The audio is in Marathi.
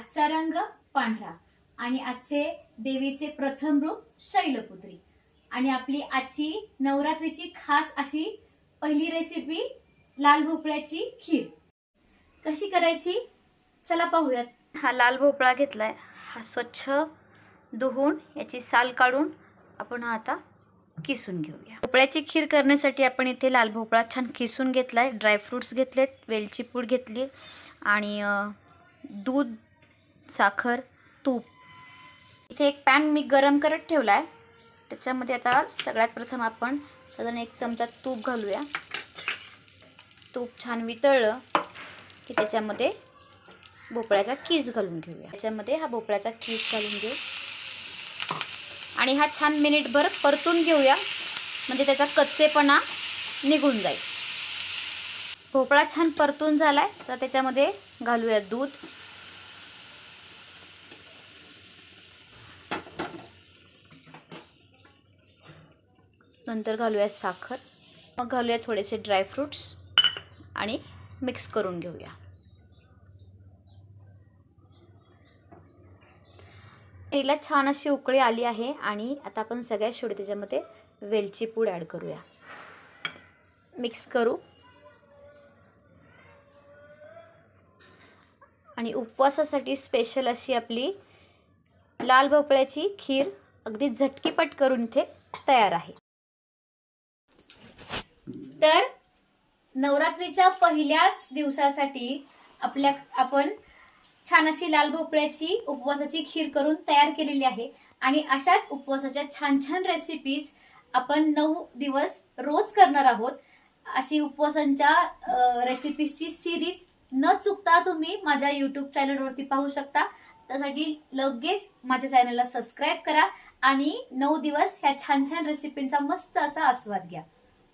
आजचा रंग पांढरा आणि आजचे देवीचे प्रथम रूप शैलपुत्री. आणि आपली आजची नवरात्रीची खास अशी पहिली रेसिपी लाल भोपळ्याची खीर. कशी करायची? चला पाहूयात. हा लाल भोपळा घेतलाय. हा स्वच्छ धुवून याची साल काढून आपण हा आता किसून घेऊया. भोपळ्याची खीर करण्यासाठी आपण इथे लाल भोपळा छान किसून घेतलाय. ड्रायफ्रूट्स घेतलेत वेलची पूड घेतली आणि दूध साखर तूप. इथे एक पॅन मी गरम करत ठेवला आहे त्याच्यामध्ये आता सगळ्यात प्रथम आपण साधारण एक चमचा तूप घालूया. तूप छान वितळलं की त्याच्यामध्ये भोपळ्याचा कीस घालून घेऊया. त्याच्यामध्ये हा भोपळ्याचा कीस घालून घेऊ. आणि हा छान मिनिटभर परतून घेऊया. म्हणजे त्याचा कच्चेपणा निघून जाईल. भोपळा छान परतून झालाय. तर त्याच्यामध्ये घालूया दूध. नंतर घालूया साखर. मग घालूया थोडेसे ड्रायफ्रूट्स आणि मिक्स करून घेऊया. तिला छान अशी उकळी आली आहे आणि आता आपण सगळ्यात शेवटी त्याच्यामध्ये वेलची पूड ॲड करूया. मिक्स करू. आणि उपवासासाठी स्पेशल अशी आपली लाल भोपळ्याची खीर अगदी झटकीपट करून इथे तयार आहे. तर नवरात्रीच्या पहिल्याच दिवसासाठी आपल्या आपण छान अशी लाल भोपळ्याची उपवासाची खीर करून तयार केलेली आहे. आणि अशाच उपवासाच्या छान छान रेसिपीज आपण नऊ दिवस रोज करणार आहोत. अशी उपवासांच्या रेसिपीजची सिरीज न चुकता तुम्ही माझ्या युट्यूब चॅनलवरती पाहू शकता. त्यासाठी लगेच माझ्या चॅनलला सबस्क्राईब करा आणि नऊ दिवस ह्या छान छान रेसिपींचा मस्त असा आस्वाद घ्या.